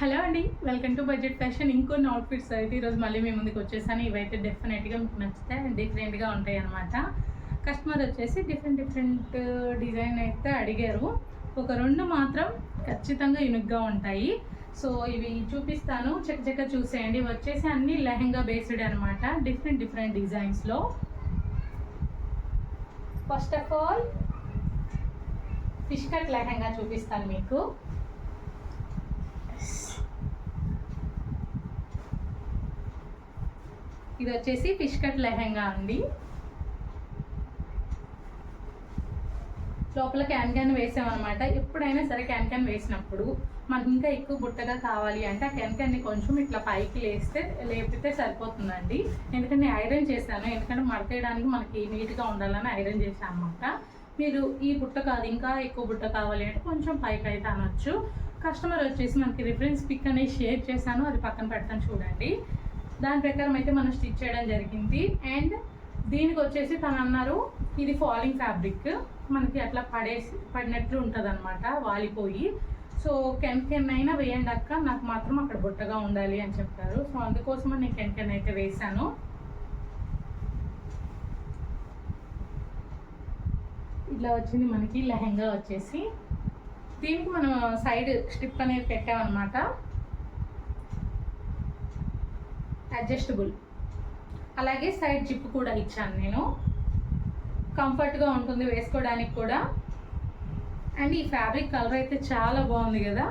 Hello అండి welcome to budget fashion. ఇంకొన్ని outfits అయితే ఈరోజు మళ్ళీ మీ ముందుకు వచ్చేసాను. ఇవైతే డెఫినెట్గా మీకు నచ్చుతాయి డిఫరెంట్గా ఉంటాయి అనమాట కస్టమర్ వచ్చేసి డిఫరెంట్ డిఫరెంట్ డిజైన్ అయితే అడిగారు. ఒక రెండు మాత్రం ఖచ్చితంగా యునిక్గా ఉంటాయి. సో ఇవి చూపిస్తాను. చెక్క చూసేయండి. వచ్చేసి అన్ని లెహంగా బేస్డ్ అనమాట different different డిజైన్స్లో first of all fish cut lehenga చూపిస్తాను మీకు. ఇది వచ్చేసి ఫిష్ కట్ లెహంగా అండి. లోపల క్యాన్ క్యాన్ వేసామన్నమాట. ఎప్పుడైనా సరే క్యాన్ క్యాన్ వేసినప్పుడు మనకి ఇంకా ఎక్కువ బుట్టగా కావాలి అంటే ఆ క్యాన్ క్యాన్ని కొంచెం ఇట్లా పైకి లేస్తే లేపితే సరిపోతుందండి. ఎందుకంటే నేను ఐరన్ చేశాను. ఎందుకంటే మడతేయడానికి మనకి నీట్గా ఉండాలని ఐరన్ చేశాను అనమాట మీరు ఈ బుట్ట కాదు ఇంకా ఎక్కువ బుట్ట కావాలి అంటే కొంచెం పైకి అయితే అనొచ్చు. కస్టమర్ వచ్చేసి మనకి రిఫరెన్స్ పిక్ అనేది షేర్ చేశాను. అది పక్కన పెడతాను చూడండి. దాని ప్రకారం అయితే మనం స్టిచ్ చేయడం జరిగింది. అండ్ దీనికి వచ్చేసి తను అన్నారు ఇది ఫాలింగ్ ఫ్యాబ్రిక్ మనకి అట్లా పడేసి పడినట్లు ఉంటుంది అనమాట వాలిపోయి సో కెన్ అయినా వేయండి అక్క. నాకు మాత్రం అక్కడ బుట్టగా ఉండాలి అని చెప్పారు. సో అందుకోసం నేను కెన్ అయితే వేశాను. ఇట్లా వచ్చింది మనకి లెహెంగా వచ్చేసి. దీనికి మనం సైడ్ స్ట్రిప్ అనేది పెట్టామన్నమాట. అడ్జస్టబుల్. అలాగే సైడ్ జిప్ కూడా ఇచ్చాను నేను. కంఫర్ట్గా ఉంటుంది వేసుకోవడానికి కూడా. అండ్ ఈ ఫ్యాబ్రిక్ కలర్ అయితే చాలా బాగుంది కదా.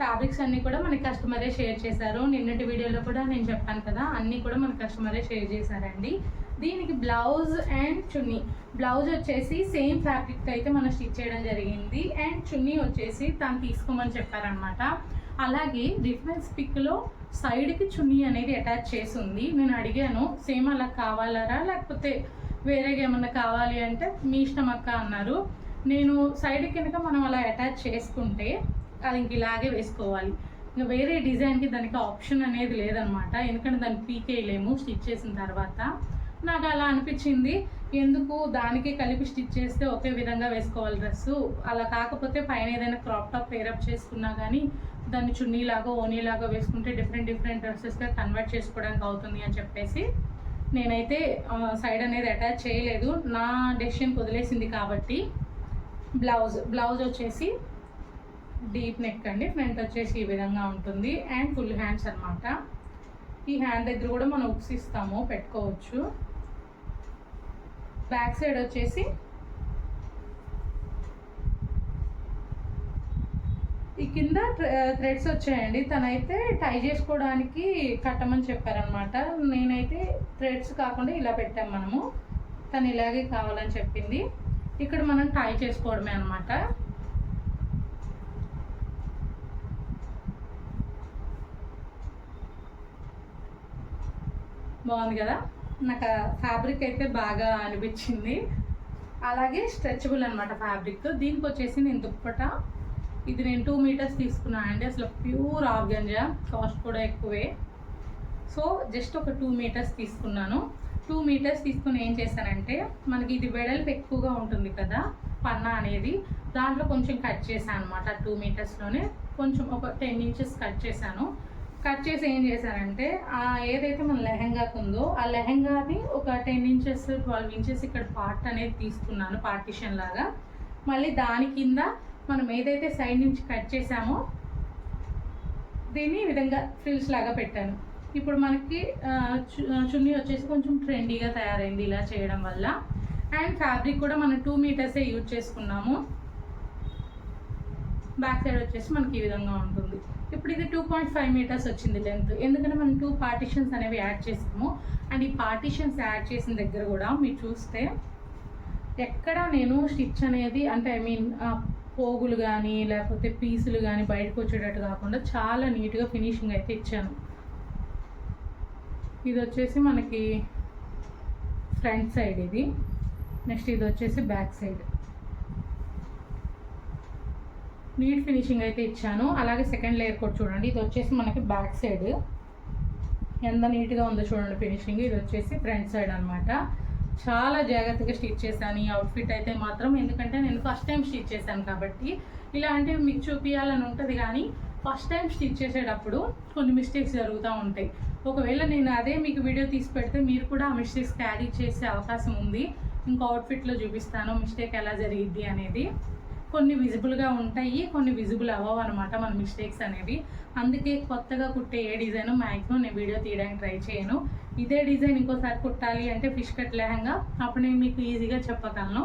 ఫ్యాబ్రిక్స్ అన్నీ కూడా మనకి కస్టమరే షేర్ చేశారు. నిన్నటి వీడియోలో కూడా నేను చెప్పాను కదా అన్నీ కూడా మన కస్టమరే షేర్ చేశారండి. దీనికి బ్లౌజ్ అండ్ చున్నీ. బ్లౌజ్ వచ్చేసి సేమ్ ఫ్యాబ్రిక్ అయితే మనం స్టిచ్ చేయడం జరిగింది. అండ్ చున్నీ వచ్చేసి తను తీసుకోమని చెప్పారనమాట అలాగే రిఫరెన్స్ పిక్లో సైడ్కి చున్నీ అనేది అటాచ్ చేసి ఉంది. నేను అడిగాను సేమ్ అలా కావాలరా? లేకపోతే వేరేగా ఏమన్నా కావాలి అంటే మీ ఇష్టం అక్క అన్నారు. నేను సైడ్ కనుక మనం అలా అటాచ్ చేసుకుంటే అది ఇంక ఇలాగే వేసుకోవాలి. ఇంకా వేరే డిజైన్కి దానికి ఆప్షన్ అనేది లేదనమాట ఎందుకంటే దాన్ని పీకేయలేము స్టిచ్ చేసిన తర్వాత. నాకు అలా అనిపించింది. ఎందుకు? దానికి కలిపి స్టిచ్ చేస్తే ఒకే విధంగా వేసుకోవాలి డ్రెస్సు. అలా కాకపోతే పైన ఏదైనా క్రాప్ టాప్ పేరప్ చేసుకున్నా కానీ దాన్ని చున్నీలాగా ఓనీలాగా వేసుకుంటే డిఫరెంట్ డిఫరెంట్ డ్రెస్సెస్గా కన్వర్ట్ చేసుకోవడానికి అవుతుంది అని చెప్పేసి నేనైతే సైడ్ అనేది అటాచ్ చేయలేదు. నా డెసిషన్ వదిలేసింది కాబట్టి బ్లౌజ్ బ్లౌజ్ వచ్చేసి డీప్ నెక్ అండి. ఫ్రంట్ వచ్చేసి ఈ విధంగా ఉంటుంది. అండ్ ఫుల్ హ్యాండ్స్ అనమాట ఈ హ్యాండ్ దగ్గర కూడా మనం ఉక్స్ ఇస్తాము పెట్టుకోవచ్చు. బ్యాక్ సైడ్ వచ్చేసి ఈ కింద థ్రెడ్స్ వచ్చాయండి. తనైతే టై చేసుకోవడానికి కట్టమని చెప్పారనమాట నేనైతే థ్రెడ్స్ కాకుండా ఇలా పెట్టాం మనము. తను ఇలాగే కావాలని చెప్పింది. ఇక్కడ మనం టై చేసుకోవడమే అనమాట బాగుంది కదా? నాకు ఫ్యాబ్రిక్ అయితే బాగా అనిపించింది. అలాగే స్ట్రెచబుల్ అనమాట ఫ్యాబ్రిక్ దీనికి వచ్చేసి నేను దుప్పట. ఇది నేను టూ మీటర్స్ తీసుకున్నాను అండి. అసలు ప్యూర్ ఆర్గంజా. కాస్ట్ కూడా ఎక్కువే. సో జస్ట్ ఒక టూ మీటర్స్ తీసుకున్నాను. టూ మీటర్స్ తీసుకుని ఏం చేశానంటే మనకి ఇది వెడల్పు ఎక్కువగా ఉంటుంది కదా పన్నా అనేది. దాంట్లో కొంచెం కట్ చేశాను అనమాట టూ మీటర్స్లోనే కొంచెం ఒక టెన్ ఇంచెస్ కట్ చేశాను. కట్ చేసి ఏం చేశానంటే ఆ ఏదైతే మన లెహెంగాకు ఉందో ఆ లెహెంగాని ఒక టెన్ ఇంచెస్ ట్వెల్వ్ ఇంచెస్ ఇక్కడ పార్ట్ అనేది తీసుకున్నాను పార్టిషన్ లాగా. మళ్ళీ దాని కింద మనం ఏదైతే సైడ్ నుంచి కట్ చేసామో దీన్ని ఈ విధంగా ఫ్రిల్స్ లాగా పెట్టాను. ఇప్పుడు మనకి చున్నీ వచ్చేసి కొంచెం ట్రెండీగా తయారైంది ఇలా చేయడం వల్ల. అండ్ ఫ్యాబ్రిక్ కూడా మనం టూ మీటర్సే యూజ్ చేసుకున్నాము. బ్యాక్ సైడ్ వచ్చేసి మనకి ఈ విధంగా ఉంటుంది. ఇప్పుడు ఇది టూ పాయింట్ ఫైవ్ మీటర్స్ వచ్చింది లెంత్ ఎందుకంటే మనం టూ పార్టిషన్స్ అనేవి యాడ్ చేసాము. అండ్ ఈ పార్టిషన్స్ యాడ్ చేసిన దగ్గర కూడా మీరు చూస్తే ఎక్కడ నేను స్టిచ్ అనేది అంటే ఐ మీన్ పోగులు కానీ లేకపోతే పీసులు కానీ బయటకు వచ్చేటట్టు కాకుండా చాలా నీట్గా ఫినిషింగ్ అయితే ఇచ్చాను. ఇది వచ్చేసి మనకి ఫ్రంట్ సైడ్ ఇది. నెక్స్ట్ ఇది వచ్చేసి బ్యాక్ సైడ్ నీట్ ఫినిషింగ్ అయితే ఇచ్చాను. అలాగే సెకండ్ లేయర్ కూడా చూడండి. ఇది వచ్చేసి మనకి బ్యాక్ సైడ్. ఎంత నీట్గా ఉందో చూడండి ఫినిషింగ్. ఇది వచ్చేసి ఫ్రంట్ సైడ్ అనమాట చాలా జాగ్రత్తగా స్టిచ్ చేశాను. ఈ అవుట్ఫిట్ అయితే మాత్రం ఎందుకంటే నేను ఫస్ట్ టైం స్టిచ్ చేశాను కాబట్టి. ఇలాంటివి మీకు చూపించాలని ఉంటుంది కానీ ఫస్ట్ టైం స్టిచ్ చేసేటప్పుడు కొన్ని మిస్టేక్స్ జరుగుతూ ఉంటాయి. ఒకవేళ నేను అదే మీకు వీడియో తీసి పెడితే మీరు కూడా ఆ మిస్టేక్స్ క్యారీ చేసే అవకాశం ఉంది. ఇంకో అవుట్ఫిట్లో చూపిస్తాను. మిస్టేక్ ఎలా జరిగిద్ది అనేది. కొన్ని విజిబుల్గా ఉంటాయి కొన్ని విజిబుల్ అవ్వవు అనమాట మన మిస్టేక్స్ అనేవి. అందుకే కొత్తగా కుట్టే ఏ డిజైన్ మ్యాక్సిమం నేను వీడియో తీయడానికి ట్రై చేయను. ఇదే డిజైన్ ఇంకోసారి కుట్టాలి అంటే ఫిష్ కట్ లెహంగా అప్పుడు నేను మీకు ఈజీగా చెప్పగలను.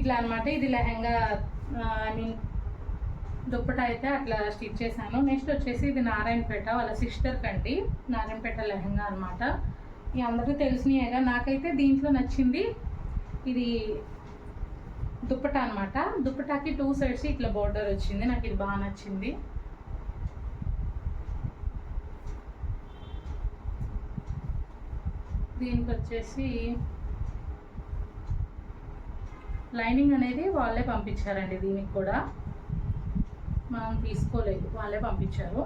ఇట్లా అనమాట ఇది లెహంగా ఐ మీన్ దుప్పట అయితే అట్లా స్టిచ్ చేశాను. నెక్స్ట్ వచ్చేసి ఇది నారాయణపేట వాళ్ళ సిస్టర్ కండి నారాయణపేట లెహంగా అనమాట ఈ అందరికీ తెలిసినాయేగా నాకైతే దీంట్లో నచ్చింది ఇది దుప్పట అనమాట దుప్పటాకి టూ సైడ్స్ ఇట్లా బార్డర్ వచ్చింది. నాకు ఇది బాగా నచ్చింది. దీనికి వచ్చేసి లైనింగ్ అనేది వాళ్ళే పంపించారండి దీనికి కూడా. మనం తీసుకోలేదు. వాళ్ళే పంపించారు.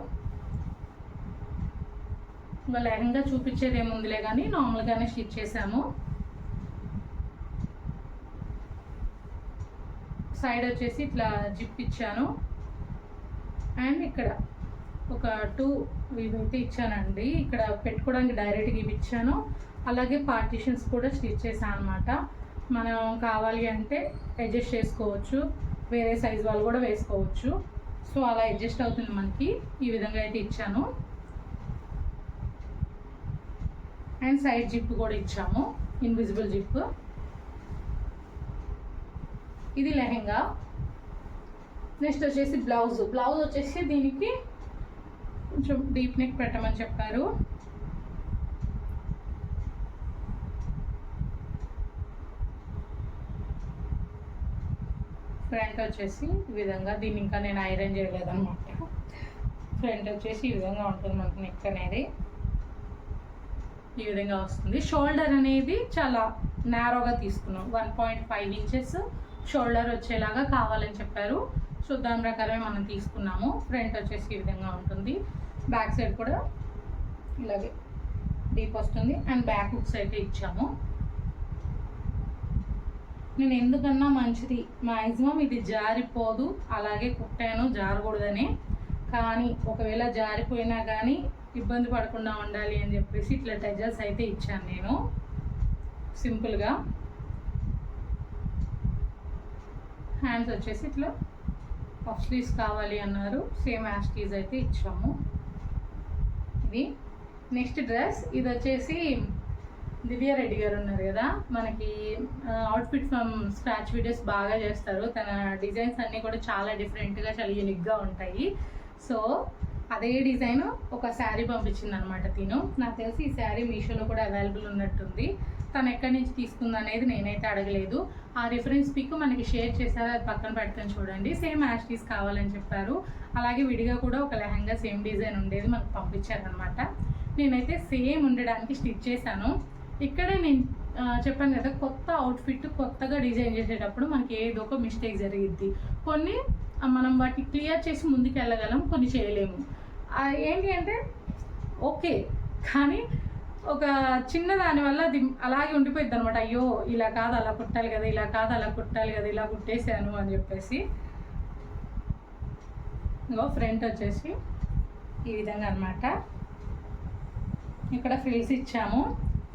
ఇంకా లెహంగా చూపించేది ఏముందిలే కానీ నార్మల్గానే స్టిచ్ చేసాము సైడ్ వచ్చేసి ఇట్లా జిప్ ఇచ్చాను. అండ్ ఇక్కడ ఒక టూ ఇవైతే ఇచ్చానండి. ఇక్కడ పెట్టుకోవడానికి డైరెక్ట్గా ఇవి ఇచ్చాను. అలాగే పార్టీషన్స్ కూడా స్టిచ్ చేశాను అనమాట మనం కావాలి అంటే అడ్జస్ట్ చేసుకోవచ్చు. వేరే సైజ్ వాళ్ళు కూడా వేసుకోవచ్చు. సో అలా అడ్జస్ట్ అవుతుంది మనకి. ఈ విధంగా అయితే ఇచ్చాను. అండ్ సైడ్ జిప్ కూడా ఇచ్చాము. Invisible zip. ఇది లెహెంగా. నెక్స్ట్ వచ్చేసి బ్లౌజ్. బ్లౌజ్ వచ్చేసి దీనికి కొంచెం డీప్ నెక్ పెట్టమని చెప్పారు. ఫ్రంట్ వచ్చేసి ఈ విధంగా దీన్ని ఇంకా నేను ఐరన్ చేయలేదు అనమాట ఫ్రంట్ వచ్చేసి ఈ విధంగా ఉంటుంది మనకు నెక్ అనేది. ఈ విధంగా వస్తుంది. షోల్డర్ అనేది చాలా నేరోగా తీసుకున్నాం. One point five inches shoulder వచ్చేలాగా కావాలని చెప్పారు. సో దాని ప్రకారమే మనం తీసుకున్నాము. ఫ్రంట్ వచ్చేసి ఈ విధంగా ఉంటుంది. బ్యాక్ సైడ్ కూడా ఇలాగే డీప్ వస్తుంది. అండ్ బ్యాక్ హుక్స్ అయితే ఇచ్చాము. నేను ఎందుకన్నా మంచిది. మ్యాక్సిమం ఇది జారిపోదు. అలాగే కుట్టాను జారకూడదని. కానీ ఒకవేళ జారిపోయినా కానీ ఇబ్బంది పడకుండా ఉండాలి అని చెప్పేసి ఇట్లా టెజర్స్ అయితే ఇచ్చాను నేను. సింపుల్గా. హ్యాండ్స్ వచ్చేసి ఇట్లా పఫ్ స్లీవ్స్ కావాలి అన్నారు. సేమ్ యాస్టీస్ అయితే ఇచ్చాము. ఇది నెక్స్ట్ డ్రెస్ ఇది వచ్చేసి దివ్య రెడ్డి గారు ఉన్నారు కదా. మనకి అవుట్ఫిట్ ఫ్రమ్ స్క్రాచ్ వీడియోస్ బాగా చేస్తారు. తన డిజైన్స్ అన్నీ కూడా చాలా డిఫరెంట్గా చాలా యూనిక్గా ఉంటాయి. సో అదే డిజైన్ ఒక శారీ పంపించింది అనమాట తిను. నాకు తెలిసి ఈ శారీ మీషోలో కూడా అవైలబుల్ ఉన్నట్టుంది. తను ఎక్కడి నుంచి తీసుకుంది అనేది నేనైతే అడగలేదు. ఆ రిఫరెన్స్ పిక్ మనకి షేర్ చేశారు అది పక్కన పెడతాను చూడండి. సేమ్ యాస్టీస్ కావాలని చెప్పారు. అలాగే విడిగా కూడా ఒక లెహంగా సేమ్ డిజైన్ ఉండేది మనకు పంపించారనమాట నేనైతే సేమ్ ఉండడానికి స్టిచ్ చేశాను. ఇక్కడే నేను చెప్పాను కదా కొత్త అవుట్ఫిట్ కొత్తగా డిజైన్ చేసేటప్పుడు మనకి ఏదో ఒక మిస్టేక్ జరిగిద్ది. కొన్ని మనం వాటిని క్లియర్ చేసి ముందుకు వెళ్ళగలం కొన్ని చేయలేము. ఏంటి అంటే ఓకే కానీ ఒక చిన్న దానివల్ల అది అలాగే ఉండిపోయింది అనమాట అయ్యో ఇలా కాదు అలా కుట్టాలి కదా ఇలా కాదు అలా కుట్టాలి కదా ఇలా కుట్టేసాను అని చెప్పేసి. ఇంకో ఫ్రంట్ వచ్చేసి ఈ విధంగా అన్నమాట. ఇక్కడ ఫ్రిల్స్ ఇచ్చాము.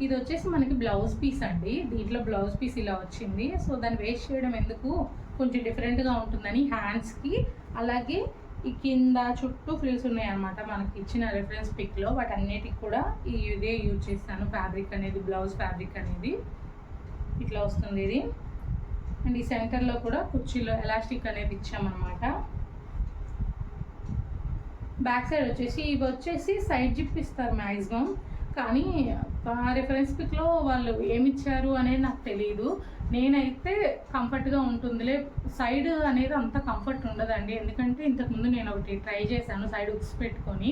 ఇది వచ్చేసి మనకి బ్లౌజ్ పీస్ అండి. దీంట్లో బ్లౌజ్ పీస్ ఇలా వచ్చింది. సో దాన్ని వేస్ట్ చేయడం ఎందుకు? కొంచెం డిఫరెంట్గా ఉంటుందని హ్యాండ్స్కి అలాగే ఈ కింద చుట్టూ ఫ్రిల్స్ ఉన్నాయి అనమాట మనకి ఇచ్చిన రెఫరెన్స్ పిక్లో వాటన్నిటికి కూడా ఈ ఇదే యూజ్ చేస్తాను. ఫ్యాబ్రిక్ అనేది బ్లౌజ్ ఫ్యాబ్రిక్ అనేది. ఇట్లా వస్తుంది ఇది. అండ్ ఈ సెంటర్లో కూడా కుర్చీలో ఎలాస్టిక్ అనేది ఇచ్చామన్నమాట. బ్యాక్ సైడ్ వచ్చేసి ఇవి వచ్చేసి సైడ్ జిప్ ఇస్తారు మ్యాక్సిమం కానీ ఆ రెఫరెన్స్ పిక్లో వాళ్ళు ఏమి ఇచ్చారు అనేది నాకు తెలియదు నేనైతే కంఫర్ట్గా ఉంటుందిలే. సైడ్ అనేది అంత కంఫర్ట్ ఉండదండి. ఎందుకంటే ఇంతకుముందు నేను ఒకటి ట్రై చేశాను సైడ్ ఉక్స్ పెట్టుకొని.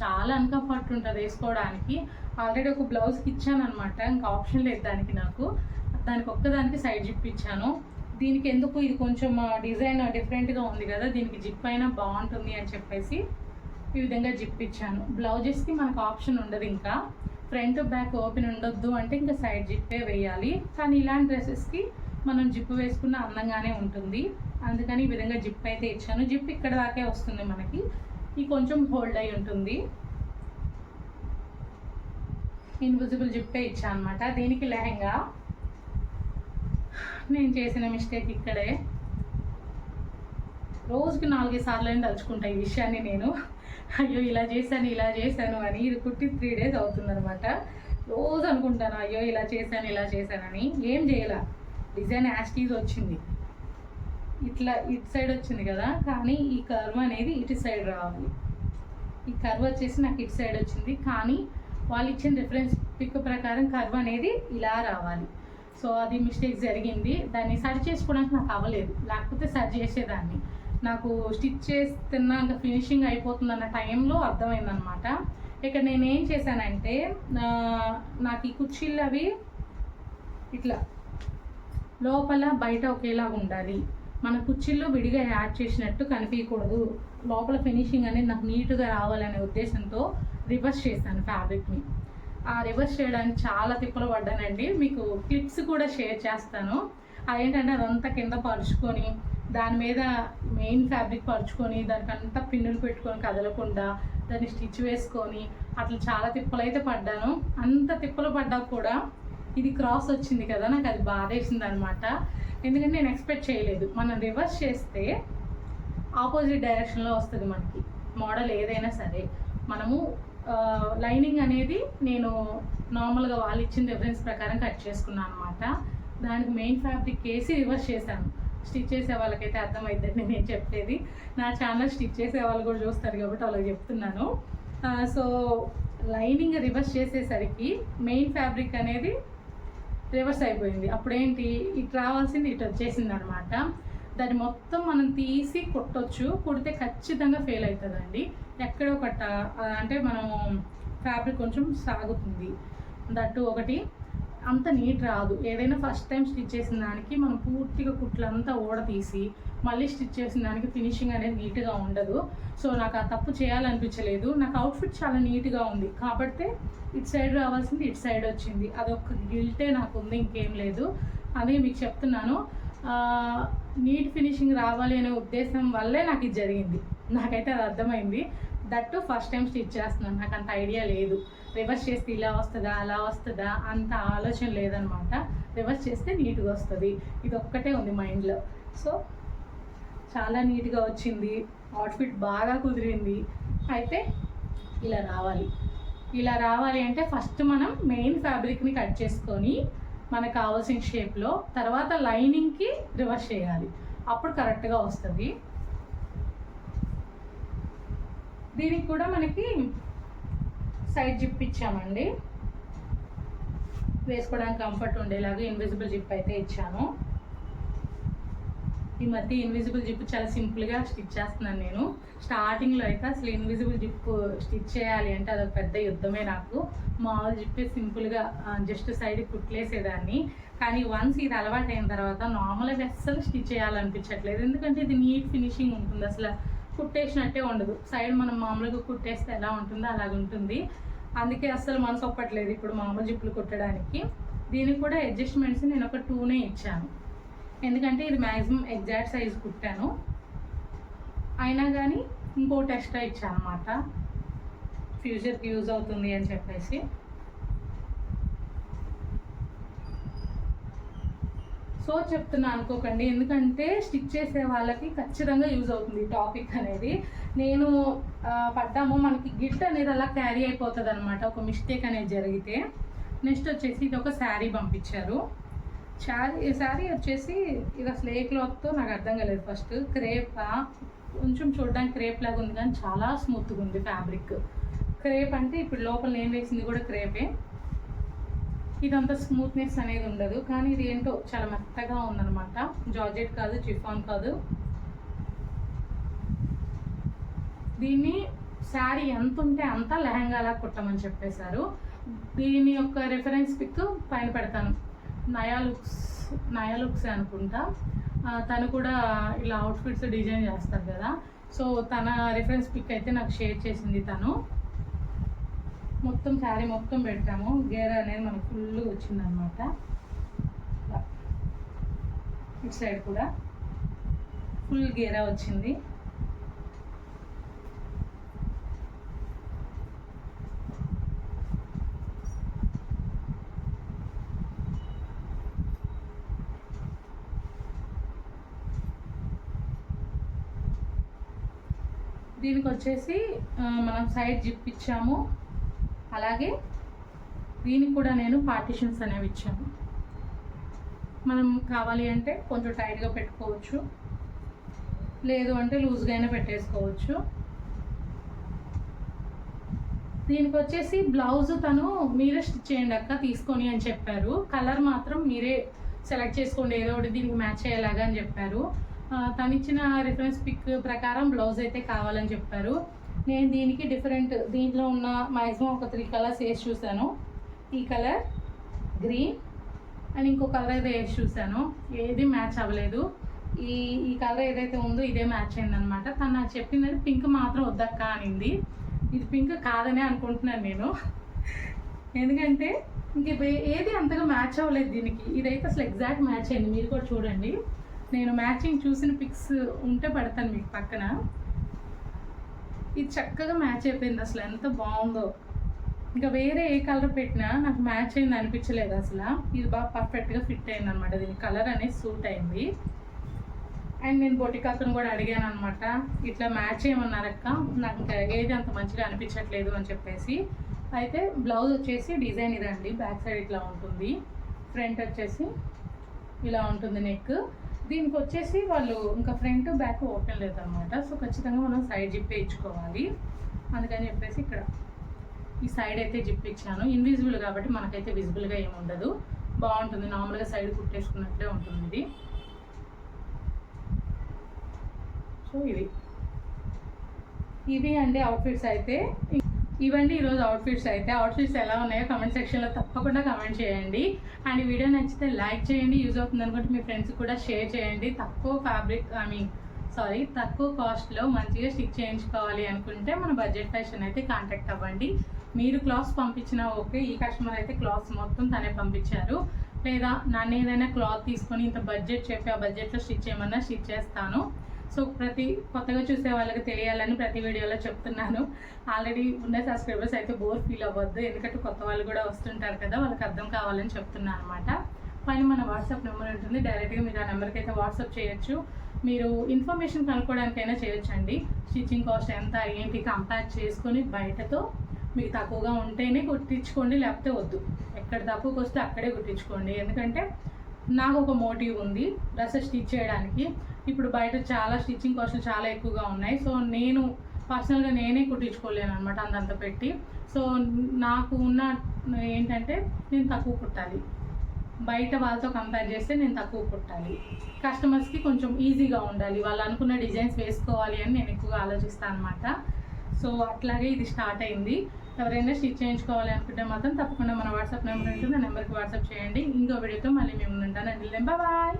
చాలా అన్కంఫర్ట్ ఉంటుంది వేసుకోవడానికి. ఆల్రెడీ ఒక బ్లౌజ్కి ఇచ్చాను అనమాట ఇంకా ఆప్షన్ లేదు దానికి నాకు. దానికి ఒక్కదానికి సైడ్ జిప్ ఇచ్చాను. దీనికి ఎందుకు ఇది కొంచెం డిజైన్ డిఫరెంట్గా ఉంది కదా. దీనికి జిప్ అయినా బాగుంటుంది అని చెప్పేసి ఈ విధంగా జిప్ ఇచ్చాను బ్లౌజెస్కి మనకు ఆప్షన్ ఉండదు ఇంకా. ఫ్రంట్ బ్యాక్ ఓపెన్ ఉండొద్దు అంటే ఇంకా సైడ్ జిప్పే వేయాలి. కానీ ఇలాంటి డ్రెస్సెస్కి మనం జిప్ వేసుకున్న అందంగానే ఉంటుంది. అందుకని ఈ విధంగా జిప్ అయితే ఇచ్చాను. జిప్ ఇక్కడ దాకే వస్తుంది మనకి. ఈ కొంచెం హోల్డ్ అయి ఉంటుంది. ఇన్విజిబుల్ జిప్పే ఇచ్చా అనమాట దీనికి లెహంగా. నేను చేసిన మిస్టేక్ ఇక్కడే. రోజుకి నాలుగైదు సార్లు అయినా తలుచుకుంటా ఈ విషయాన్ని నేను. అయ్యో ఇలా చేశాను ఇలా చేశాను అని ఇది కుట్టి త్రీ డేస్ అవుతుందనమాట రోజు అనుకుంటాను అయ్యో ఇలా చేశాను ఇలా చేశానని ఏం చేయాల. డిజైన్ యాస్టీజ్ వచ్చింది. ఇట్లా ఇటు సైడ్ వచ్చింది కదా కానీ ఈ కర్వ్ అనేది ఇటు సైడ్ రావాలి. ఈ కర్వ్ వచ్చేసి నాకు ఇటు సైడ్ వచ్చింది కానీ వాళ్ళు ఇచ్చిన రిఫరెన్స్ పిక్ ప్రకారం కర్వ్ అనేది ఇలా రావాలి. సో అది మిస్టేక్ జరిగింది. దాన్ని సరి చేసుకోవడానికి నాకు అవ్వలేదు. లేకపోతే సరి చేసేదాన్ని. నాకు స్టిచ్ చేస్తున్నాక ఫినిషింగ్ ఫినిషింగ్ అయిపోతుందన్న టైంలో అర్థమైందనమాట ఇక్కడ నేను ఏం చేశానంటే నా- నాకు ఈ కుర్చీలు అవి ఇట్లా లోపల బయట ఒకేలాగా ఉండాలి. మన కుర్చీల్లో విడిగా యాడ్ చేసినట్టు కనిపించకూడదు లోపల ఫినిషింగ్ అనేది నాకు నీట్గా రావాలనే ఉద్దేశంతో రివర్స్ చేశాను ఫ్యాబ్రిక్ని. ఆ రివర్స్ చేయడానికి చాలా తిప్పలు పడ్డానండి. మీకు క్లిప్స్ కూడా షేర్ చేస్తాను. అదేంటంటే అదంతా కింద పరుచుకొని దాని మీద మెయిన్ ఫ్యాబ్రిక్ పరుచుకొని దానికంతా పిన్నులు పెట్టుకొని కదలకుండా దాన్ని స్టిచ్ వేసుకొని అట్లా చాలా తిప్పలు అయితే పడ్డాను. అంత తిప్పలు పడ్డా కూడా ఇది క్రాస్ వచ్చింది కదా నాకు అది బాధేసింది అనమాట ఎందుకంటే నేను ఎక్స్పెక్ట్ చేయలేదు. మనం రివర్స్ చేస్తే ఆపోజిట్ డైరెక్షన్లో వస్తుంది మనకి. మోడల్ ఏదైనా సరే. మనము లైనింగ్ అనేది నేను నార్మల్గా వాళ్ళు ఇచ్చిన రిఫరెన్స్ ప్రకారం కట్ చేసుకున్నాను అనమాట. దానికి మెయిన్ ఫ్యాబ్రిక్ వేసి రివర్స్ చేశాను. స్టిచ్ చేసే వాళ్ళకైతే అర్థమైందండి నేను చెప్పేది. నా ఛానల్ స్టిచ్ చేసే వాళ్ళు కూడా చూస్తారు కాబట్టి వాళ్ళకి చెప్తున్నాను. సో లైనింగ్ రివర్స్ చేసేసరికి మెయిన్ ఫ్యాబ్రిక్ అనేది రివర్స్ అయిపోయింది. అప్పుడేంటి? ఇటు రావాల్సింది ఇటు వచ్చేసింది అనమాట దాన్ని మొత్తం మనం తీసి కుట్టొచ్చు. కుడితే ఖచ్చితంగా ఫెయిల్ అవుతుందండి. ఎక్కడో ఒకట అంటే మనం ఫ్యాబ్రిక్ కొంచెం సాగుతుంది. దట్టు ఒకటి. అంత నీట్ రాదు. ఏదైనా ఫస్ట్ టైం స్టిచ్ చేసిన దానికి మనం పూర్తిగా కుట్లంతా ఊడ తీసి మళ్ళీ స్టిచ్ చేసిన దానికి ఫినిషింగ్ అనేది నీట్గా ఉండదు. సో నాకు ఆ తప్పు చేయాలనిపించలేదు. నాకు అవుట్ఫిట్ చాలా నీట్గా ఉంది. కాబట్టి ఇటు సైడ్ రావాల్సింది ఇటు సైడ్ వచ్చింది. అదొక గిల్టే నాకు ఉంది ఇంకేం లేదు. అదే మీకు చెప్తున్నాను. నీట్ ఫినిషింగ్ రావాలి అనే ఉద్దేశం వల్లే నాకు ఇది జరిగింది. నాకైతే అది అర్థమైంది. దట్టు ఫస్ట్ టైం స్టిచ్ చేస్తున్నాను. నాకు అంత ఐడియా లేదు. రివర్స్ చేస్తే ఇలా వస్తుందా అలా వస్తుందా అంత ఆలోచన లేదనమాట. రివర్స్ చేస్తే నీట్గా వస్తుంది. ఇది ఒక్కటే ఉంది మైండ్లో సో చాలా నీట్గా వచ్చింది. అవుట్ఫిట్ బాగా కుదిరింది. అయితే ఇలా రావాలి. ఇలా రావాలి అంటే ఫస్ట్ మనం మెయిన్ ఫ్యాబ్రిక్ని కట్ చేసుకొని మనకు కావాల్సిన షేప్లో తర్వాత లైనింగ్కి రివర్స్ చేయాలి. అప్పుడు కరెక్ట్గా వస్తుంది. దీనికి కూడా మనకి సైడ్ జిప్ ఇచ్చామండి. వేసుకోవడానికి కంఫర్ట్ ఉండేలాగా ఇన్విజిబుల్ జిప్ అయితే ఇచ్చాను. ఈ మధ్య ఇన్విజిబుల్ జిప్ చాలా సింపుల్గా స్టిచ్ చేస్తున్నాను నేను. స్టార్టింగ్లో అయితే అసలు ఇన్విజిబుల్ జిప్ స్టిచ్ చేయాలి అంటే అదొక పెద్ద యుద్ధమే నాకు. మామూలు జిప్పే సింపుల్గా జస్ట్ సైడ్ కుట్లేసేదాన్ని కానీ వన్స్ ఇది అలవాటు అయిన తర్వాత నార్మల్గా అస్సలు స్టిచ్ చేయాలనిపించట్లేదు. ఎందుకంటే ఇది నీట్ ఫినిషింగ్ ఉంటుంది అసలు. కుట్టేసినట్టే ఉండదు. సైడ్ మనం మామూలుగా కుట్టేస్తే ఎలా ఉంటుందో అలాగ ఉంటుంది. అందుకే అస్సలు మనసు ఒప్పట్లేదు ఇప్పుడు మామూలు జిప్పులు కుట్టడానికి. దీనికి కూడా అడ్జస్ట్మెంట్స్ నేను ఒక టూనే ఇచ్చాను. ఎందుకంటే ఇది మ్యాక్సిమం ఎగ్జాక్ట్ సైజ్ కుట్టాను. అయినా కానీ ఇంకోటి ఎక్స్ట్రా ఇచ్చాను అనమాట ఫ్యూచర్కి యూజ్ అవుతుంది అని చెప్పేసి. సో చెప్తున్నా అనుకోకండి. ఎందుకంటే స్టిచ్ చేసే వాళ్ళకి ఖచ్చితంగా యూజ్ అవుతుంది టాపిక్ అనేది. నేను పడ్డాము. మనకి గిట్ అనేది అలా క్యారీ అయిపోతుంది అనమాట ఒక మిస్టేక్ అనేది జరిగితే. నెక్స్ట్ వచ్చేసి ఇది ఒక శారీ పంపించారు. శారీ శారీ వచ్చేసి ఇది అసలు ఏ క్లాత్తో నాకు అర్థం కాలేదు ఫస్ట్. క్రేపా? కొంచెం చూడడానికి క్రేప్ లాగా ఉంది కానీ చాలా స్మూత్గా ఉంది ఫ్యాబ్రిక్. క్రేప్ అంటే ఇప్పుడు లోపల నేను వేసింది కూడా క్రేపే. ఇదంతా స్మూత్నెస్ అనేది ఉండదు. కానీ ఇది ఏంటో చాలా మెత్తగా ఉందన్నమాట. జార్జెట్ కాదు చిఫాన్ కాదు. దీన్ని శారీ ఎంత ఉంటే అంత లెహంగాలా కుట్టమని చెప్పేశారు. దీని యొక్క రెఫరెన్స్ పిక్ పైన పెడతాను. నయా లుక్స్ నయా లుక్స్ అనుకుంటా. తను కూడా ఇలా అవుట్ఫిట్స్ డిజైన్ చేస్తారు కదా. సో తన రెఫరెన్స్ పిక్ అయితే నాకు షేర్ చేసింది తను. మొత్తం శారీ మొత్తం పెట్టాము. గేర అనేది మనకు ఫుల్ వచ్చిందనమాట ఇటు సైడ్ కూడా ఫుల్ గేరా వచ్చింది. దీనికి వచ్చేసి మనం సైడ్ జిప్ ఇచ్చాము. అలాగే దీనికి కూడా నేను పార్టిషన్స్ అనేవి ఇచ్చాను. మనం కావాలి అంటే కొంచెం టైట్గా పెట్టుకోవచ్చు. లేదు అంటే లూజ్గా అయినా పెట్టేసుకోవచ్చు. దీనికి వచ్చేసి బ్లౌజ్ తను మీరే స్టిచ్ చేయండి అక్క తీసుకొని అని చెప్పారు. కలర్ మాత్రం మీరే సెలెక్ట్ చేసుకోండి ఏదో ఒకటి దీనికి మ్యాచ్ అయ్యేలాగా అని చెప్పారు. తను ఇచ్చిన రిఫరెన్స్ పిక్ ప్రకారం బ్లౌజ్ అయితే కావాలని చెప్పారు. నేను దీనికి డిఫరెంట్ దీంట్లో ఉన్న మ్యాక్సిమం ఒక త్రీ కలర్స్ వేసి చూశాను. ఈ కలర్ గ్రీన్ అండ్ ఇంకో కలర్ అయితే వేసి చూశాను. ఏది మ్యాచ్ అవ్వలేదు. ఈ ఈ కలర్ ఏదైతే ఉందో ఇదే మ్యాచ్ అయింది అనమాట తను నాకు చెప్పింది పింక్ మాత్రం వద్దక్క అనింది. ఇది పింక్ కాదనే అనుకుంటున్నాను నేను. ఎందుకంటే ఇంక ఏది అంతగా మ్యాచ్ అవ్వలేదు దీనికి. ఇదైతే అసలు ఎగ్జాక్ట్ మ్యాచ్ అయింది. మీరు కూడా చూడండి. నేను మ్యాచింగ్ చూసిన పిక్స్ ఉంటే పెడతాను మీకు పక్కన. ఇది చక్కగా మ్యాచ్ అయిపోయింది అసలు. ఎంత బాగుందో. ఇంకా వేరే ఏ కలర్ పెట్టినా నాకు మ్యాచ్ అయింది అనిపించలేదు అసలు. ఇది బాగా పర్ఫెక్ట్గా ఫిట్ అయింది అనమాట దీని కలర్ అనేది సూట్ అయింది. అండ్ నేను బొటికాతను కూడా అడిగాను అనమాట ఇట్లా మ్యాచ్ చేయమన్నారక్క నాకు ఇంకా ఏది అంత మంచిగా అనిపించట్లేదు అని చెప్పేసి. అయితే బ్లౌజ్ వచ్చేసి డిజైన్ ఇదండి. బ్యాక్ సైడ్ ఇట్లా ఉంటుంది. ఫ్రంట్ వచ్చేసి ఇలా ఉంటుంది నెక్. దీనికి వచ్చేసి వాళ్ళు ఇంకా ఫ్రంట్ బ్యాక్ ఓపెన్ లేదనమాట. సో ఖచ్చితంగా మనం సైడ్ జిప్ ఇచ్చుకోవాలి. అందుకని చెప్పేసి ఇక్కడ ఈ సైడ్ అయితే జిప్ ఇచ్చాను. ఇన్విజిబుల్ కాబట్టి మనకైతే విజిబుల్గా ఏమి ఉండదు. బాగుంటుంది. నార్మల్గా సైడ్ కుట్టేసుకున్నట్లే ఉంటుంది ఇది. సో ఇది. ఇవి అండి అవుట్ఫిట్స్ అయితే. ఇవన్నీ ఈరోజు అవుట్ఫిట్స్ అయితే. అవుట్ఫిట్స్ ఎలా ఉన్నాయో కమెంట్ సెక్షన్లో తప్పకుండా కమెంట్ చేయండి. అండ్ ఈ వీడియో నచ్చితే లైక్ చేయండి యూజ్ అవుతుంది అనుకుంటే మీ ఫ్రెండ్స్ కూడా షేర్ చేయండి. తక్కువ ఫ్యాబ్రిక్ ఐ మీన్ సారీ తక్కువ కాస్ట్లో మంచిగా స్టిచ్ చేయించుకోవాలి అనుకుంటే మన బడ్జెట్ ఫ్యాషన్ అయితే కాంటాక్ట్ అవ్వండి. మీరు క్లాత్స్ పంపించినా ఓకే ఈ కస్టమర్ అయితే క్లాత్స్ మొత్తం తనే పంపించారు. లేదా నన్ను ఏదైనా క్లాత్ తీసుకొని ఇంత బడ్జెట్ చెప్పి ఆ బడ్జెట్లో స్టిచ్ చేయమన్నా స్టిచ్ చేస్తాను. సో ప్రతి కొత్తగా చూసే వాళ్ళకి తెలియాలని ప్రతి వీడియోలో చెప్తున్నాను. ఆల్రెడీ ఉన్న సబ్స్క్రైబర్స్ అయితే బోర్ ఫీల్ అవ్వద్దు. ఎందుకంటే కొత్త వాళ్ళు కూడా వస్తుంటారు కదా వాళ్ళకి అర్థం కావాలని చెప్తున్నాను అనమాట పైన మన వాట్సాప్ నెంబర్ ఉంటుంది. డైరెక్ట్గా మీరు ఆ నెంబర్కి అయితే వాట్సాప్ చేయొచ్చు. మీరు ఇన్ఫర్మేషన్ కనుక్కోవడానికైనా చేయొచ్చండి. స్టిచ్చింగ్ కాస్ట్ ఎంత ఏంటి కంపేర్ చేసుకొని బయటతో మీకు తక్కువగా ఉంటేనే కుట్టించుకోండి లేకపోతే వద్దు. ఎక్కడ తక్కువకి వస్తే అక్కడే కుట్టించుకోండి ఎందుకంటే నాకు ఒక మోటివ్ ఉంది డ్రెస్సెస్ స్టిచ్ చేయడానికి. ఇప్పుడు బయట చాలా స్టిచ్చింగ్ కాస్ట్లు చాలా ఎక్కువగా ఉన్నాయి. సో నేను పర్సనల్గా నేనే కుట్టించుకోలేను అనమాట అందంత పెట్టి. సో నాకు ఉన్న ఏంటంటే నేను తక్కువ కుట్టాలి. బయట వాళ్ళతో కంపేర్ చేస్తే నేను తక్కువ కుట్టాలి. కస్టమర్స్కి కొంచెం ఈజీగా ఉండాలి. వాళ్ళు అనుకున్న డిజైన్స్ వేసుకోవాలి అని నేను ఎక్కువగా ఆలోచిస్తాను అనమాట సో అట్లాగే ఇది స్టార్ట్ అయింది. ఎవరైనా స్టిచ్ చేయించుకోవాలి అనుకుంటే మాత్రం తప్పకుండా మన వాట్సాప్ నెంబర్ ఉంటుంది. ఆ నెంబర్కి వాట్సాప్ చేయండి. ఇంకో వీడియోతో మళ్ళీ మేము ఉంటాను అండి బాయ్.